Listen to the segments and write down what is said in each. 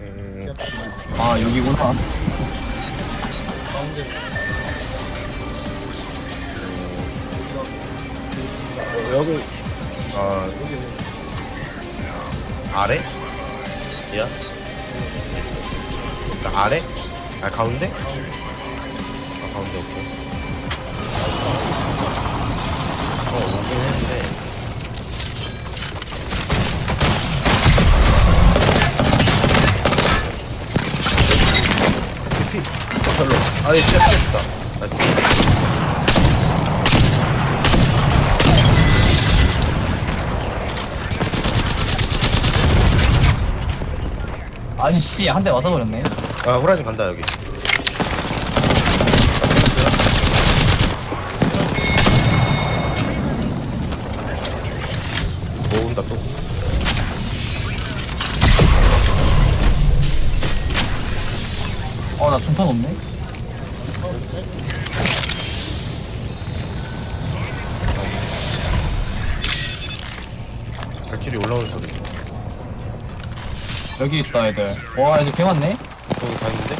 음. 아 여기구나 가운데. 어, 여기 아 여기 여기. 아래? 야? 나 아래? 아 가운데? 아 가운데 없고 어 오긴 했는데 아니 진짜 나이스 아니 씨 한 대 맞아버렸네. 아 호라이즌 간다 여기. 모은다 또? 어 나 중탄 없네. 발길이 올라오는 소리 여기 있다 애들. 와 이제 개 많네? 거기 가 있는데?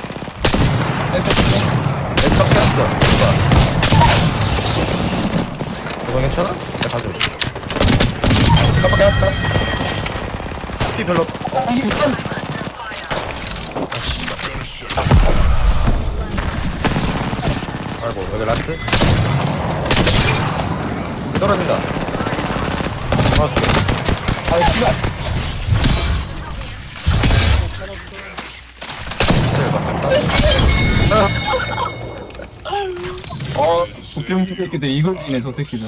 엑스터 뺐어. 그거 괜찮아? 나 가져 깜빡 깜빡 피 별로 어. 이게 일단 아이고 여기 라스트. 떨어진다. 아아 씨발. 어 북병신 새끼들 이걸 지네 저 새끼들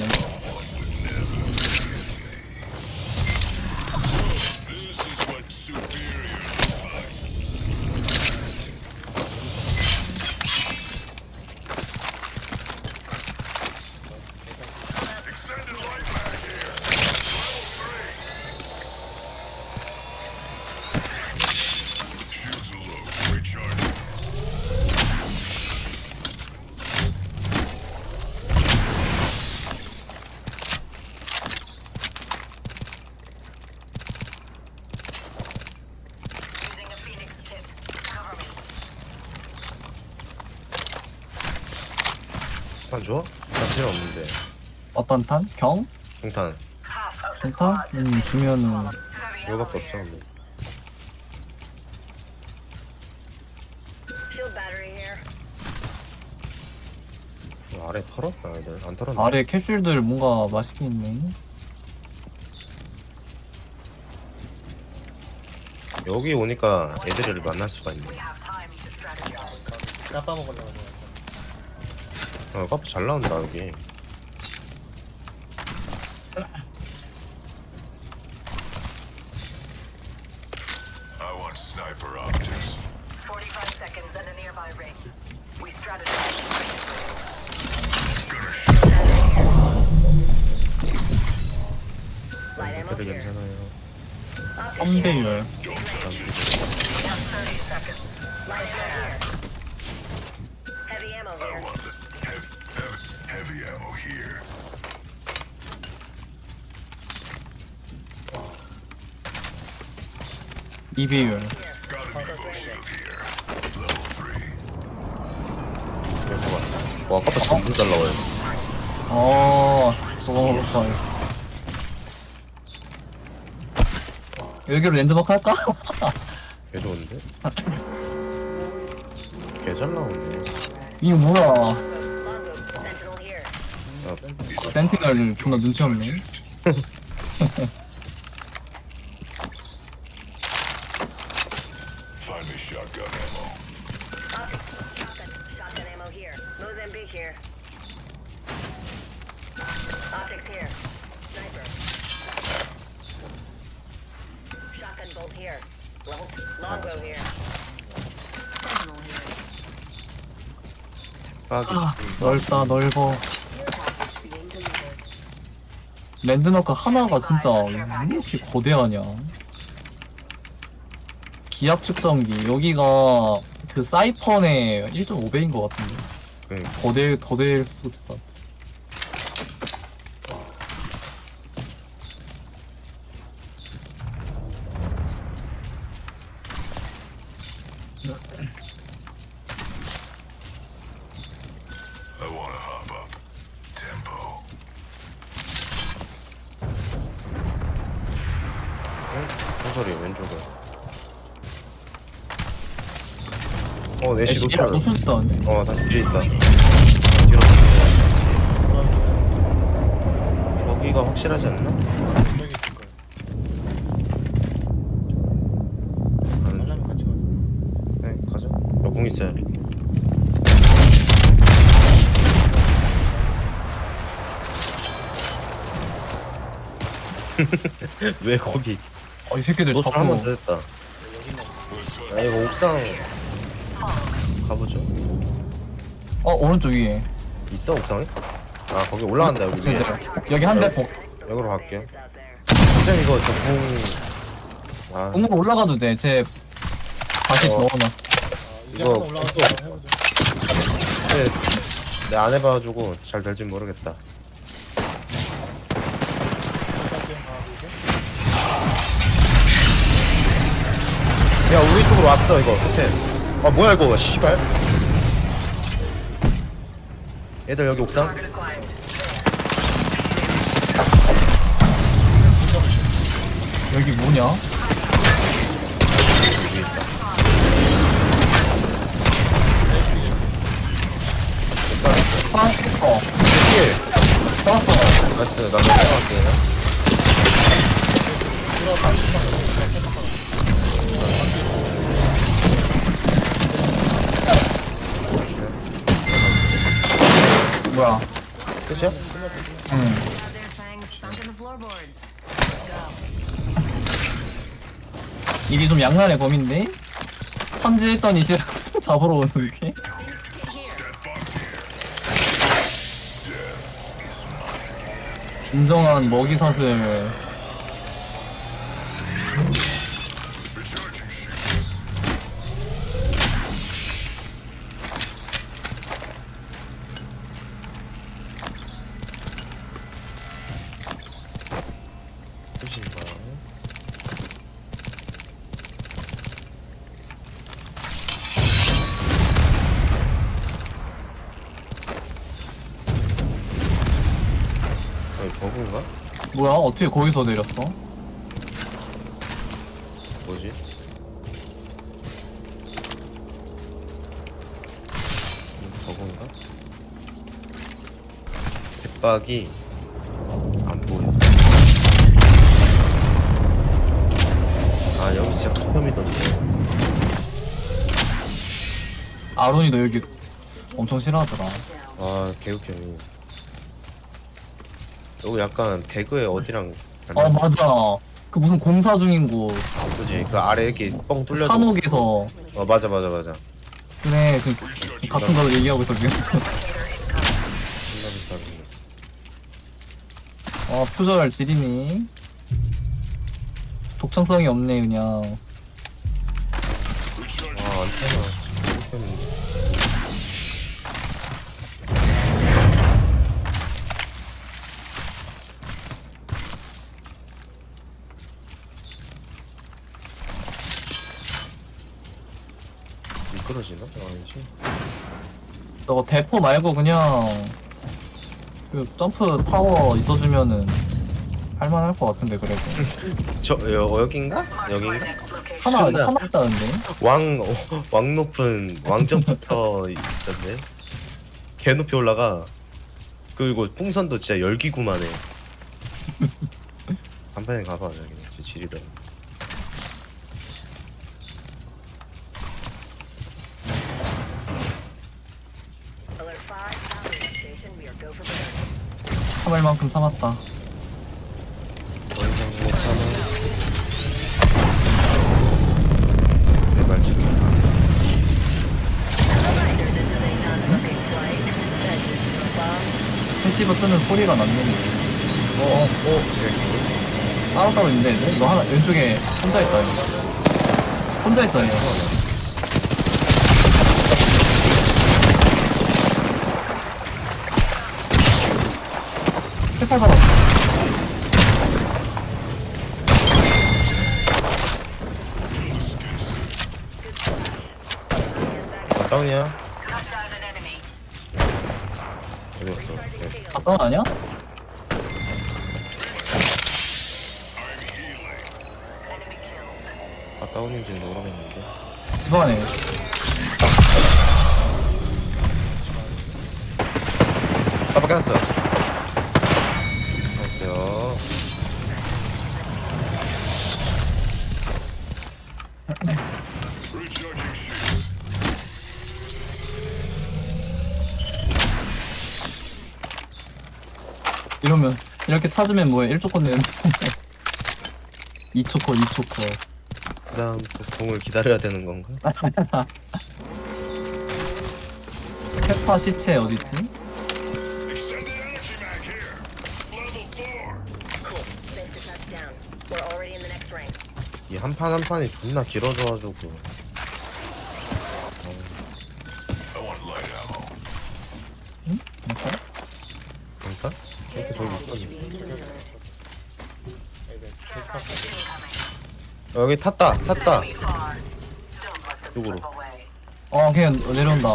안 줘? 나 필요 없는데 어떤 탄? 경? 중탄 squad. 음 주면은 이거밖에 없어. 근데 Shield battery here. 이거 아래 털었나 애들 안 털었나? 아래 캡슐들 뭔가 맛있게 있네 여기 오니까 애들을 만날 수가 있네 We have time to strategize. 까빠 먹으려고 하는 어, 카프 잘 나온다 여기. I want sniper optics. 45 seconds and a nearby ring. We strategize. Light ammo 되게 here. 괜찮아요. Optics 3대1 2배율. 와 아까 전부 잘 나와요. 어 저거 볼까 여기로 랜드박 할까? 개 좋은데? 개 잘 나오네. 이거 뭐야? 아, 센티널 존나 눈치 없네. 아, 넓다 넓어. 랜드마크 하나가 진짜 왜 이렇게 거대하냐? 기압 측정기. 여기가 그 사이펀의 1.5배인 것 같은데. 그러니까 거대 거대일 수도 있을 것 같아 I wanna hop up. Tempo. 소설이 왼쪽에. 어, 내시 애쉬 노출. 노출 있다는데 어, 다시 뒤에 있다. 뒤로. 거기가 확실하지 않나? 분명히 있을 거야. 안, 가려면 같이 가자. 네, 가자. 여궁 있어야 돼. 왜 거기? 어, 이 새끼들 노출 한번 자꾸 더 했다. 아, 이거 옥상 가보죠. 어 오른쪽 위에 있어 옥상에? 아 거기 올라간다 여기 위에. 여기 한대 복 여기로 갈게요. 일단 이거 저궁 아 공으로 올라가도 돼쟤 다시 어. 넣어놨어 아, 이제 이거 올라가서 해보자. 근데 내안 해봐가지고 잘 될진 모르겠다. 일단 게임 가고 이제. 야 우리 쪽으로 왔어 이거 끝에. 아 뭐야 이거 씨발. 얘들 여기 옥상? 여기 뭐냐 있다. 아, 어, 힐. 잡았어. 나이스 나 넘어갈게. 들어와 빨리 가. 뭐야? 끝이야? 응. 일이 좀 양날의 검인데? 탐지했던 이제 잡으러 오는 게? Get here. 진정한 먹이 사슬. 뭐야? 어떻게 거기서 내렸어? 뭐지? 음, 버그인가? 대박이 안 보여. 아 여기 진짜 극혐이던데. 아론이 너 여기 엄청 싫어하더라. 아 개웃겨. 여기 약간 배그의 어디랑 어, 닮았 맞아. 그 무슨 공사 중인 곳. 그지? 그 아래 이렇게 뻥 뚫려. 산옥에서. 어 맞아 맞아 맞아. 그래, 그, 같은 거 얘기하고 있어, 지금. 존나 비싸게 생겼어. 어, 표절 지리니. 독창성이 없네, 그냥. 아 안테나? 저거 대포 말고 그냥 그 점프 타워 있어주면은 할만할 것 같은데 그래도 저 여, 여긴가? 여긴가? 하나. 하나 있다는데 왕, 어, 왕 높은 왕점부터 있던데. 개 높이 올라가. 그리고 풍선도 진짜 열기구만 해. 간판에 가봐, 저기. 지리다. 참을 만큼 참았다. 패시브 뜨는 소리가 났는데 어, 어, 어. 따로따로 있는데? 너 하나 왼쪽에 혼자 있다 이거 혼자 있어 얘 다운이야 Knocked down an enemy. 어디 갔어 네. 가까운 아니야? 아 다운인지는 모르겠는데 집안에. 깜빡 깼어 이러면, 이렇게 찾으면 뭐해? 1초컷 내는데. 2초컷, 2초컷. 그 다음 또 공을 기다려야 되는 건가? 페파 시체 어딨지? 이 한 판 한 판이 존나 길어져가지고. 그러니까? 이렇게 저기. 여기 탔다 탔다 away. 어, 그냥 내려온다.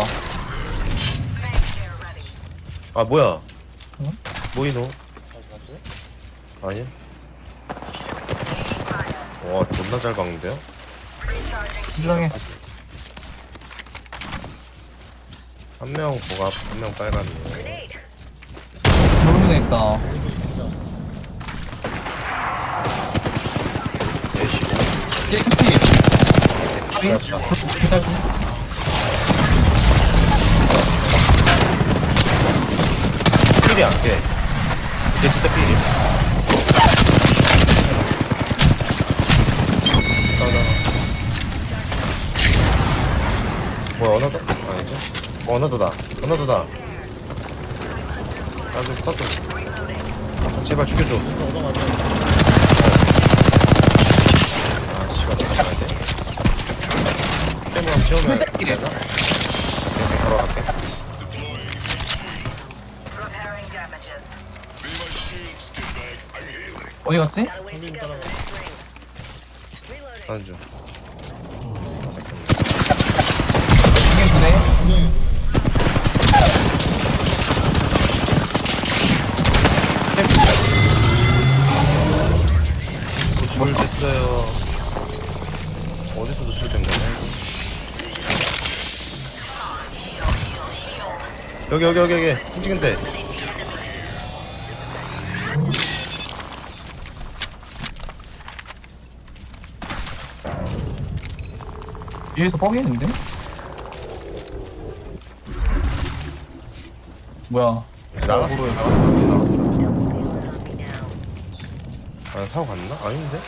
아 뭐야 응? 뭐이노? fire. 와 존나 잘 박는데요? 긴장해. 한 명 보갑 한 명 빨간이에요 Grenade. 정문에 있다. 깨끗이. 필이 이게 진짜 필이 뭐야 어나더? 아니죠? 어, 어나더다. 어나더다. 나좀 컷좀 제발 죽여줘. 얻어맞아. 아 씨발 나 가야 돼? 세모랑 채우면 되나? 이렇게 걸어갈게. My shield, skin 여기 여기 여기 여기 움직인데 위에서 뻥이는데? 뭐야? 나가 down. 아 사고 갔나? 아닌데?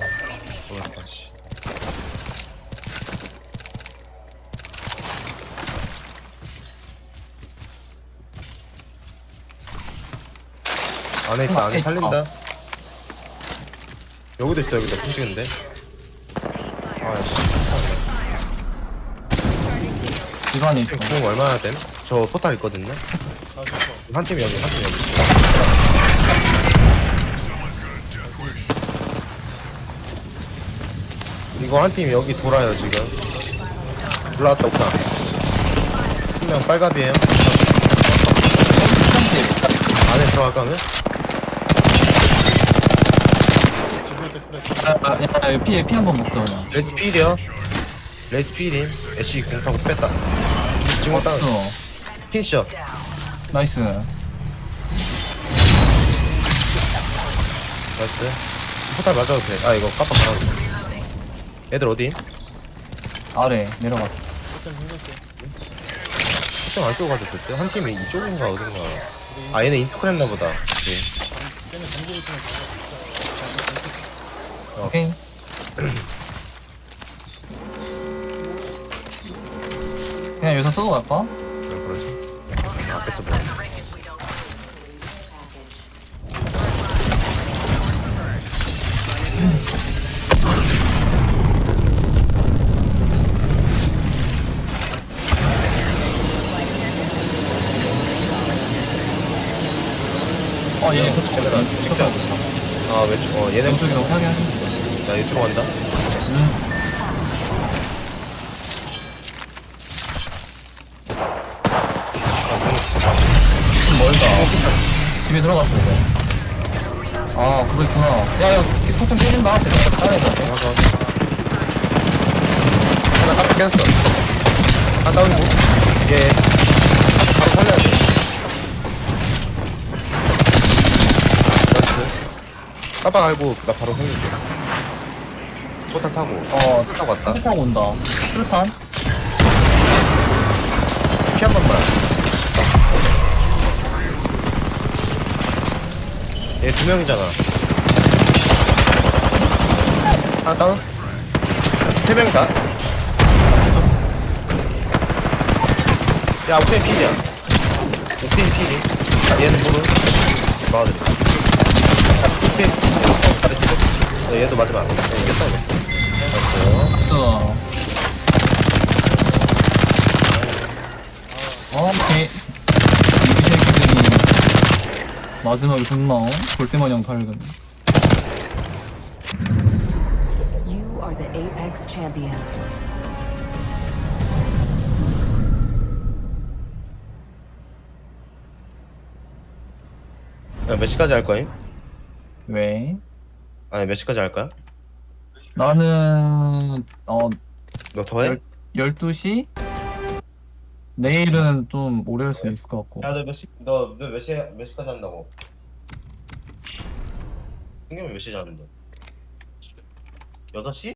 아 모르겠다 씨. 안에 있다 안에 살린다 여기도 있어 여기도 움직이는데 아씨 집안에 있어. 공 얼마나 됨? 저 포탈 있거든요 40%. 한팀 여기 한팀 여기. 이거 한 팀 여기 돌아요 지금 올라왔다 옥상 한명 빨갑이에요 안에 들어갈까는? 지붕 때 플랫. 아, 아, 야, 야, 피, 피한 번 먹자, 그냥. 레스 필이요 레스 필임 애쉬 공 타고 뺐다 지금 땅 없어. 핀셔 나이스. 나이스 포탈 맞아도 돼아 이거 깜빡 가라 애들 어디? 아래, 내려가. 포탈 안 쏘고 가도 됐대 한 팀이 이쪽인가 어딘가 아 얘네 인스크램나 보다 오케이. 쟤는 정보 있으면 다 오케이. 그냥 여기서 쏘고 갈까? 그럼 그러지 앞에서 뭐 Ring if we don't 어, 얘, 저쪽이다. 저쪽. 아 왼쪽 어 얘네 왼쪽이라고 하게 하 간다 이쪽 간다 멀다. 집에 들어갔어, 이거. 아, 그거 있구나. 야, 야, 포통 깨진다. 제가 따라해봐. 맞아. 하나 깼어. 아, 다운이고. 예. 바로 살려야 돼. 나이스. 알고 나 바로 살릴게. 포탄 타고. 어 타고 왔다. 차 타고 온다 술탄 피한 번만. 얘 두 명이잖아. 하나 다운. 세 명이다. 야, 필이야. 옥테인 필이. 아, 얘는 모르. 막아드려. 옥테인 잘했 어. 어, 얘도 맞으면 안 돼. 어, 이겼다, 이거. 나이스 아 개... 이 새끼들이 마지막에 존나 어? 볼때마냥 달군 You are the Apex Champions. 야, 몇 시까지 할 거임? 왜? 아니, 몇 시까지 할 거야? 나는 어 너 더해? 열, 12시? 내일은 좀 오래 할 수 있을 것 같고 야, 너 몇 시, 너, 너몇 시, 몇 시까지 한다고? 승겸이 몇 시에 자는데? 6시?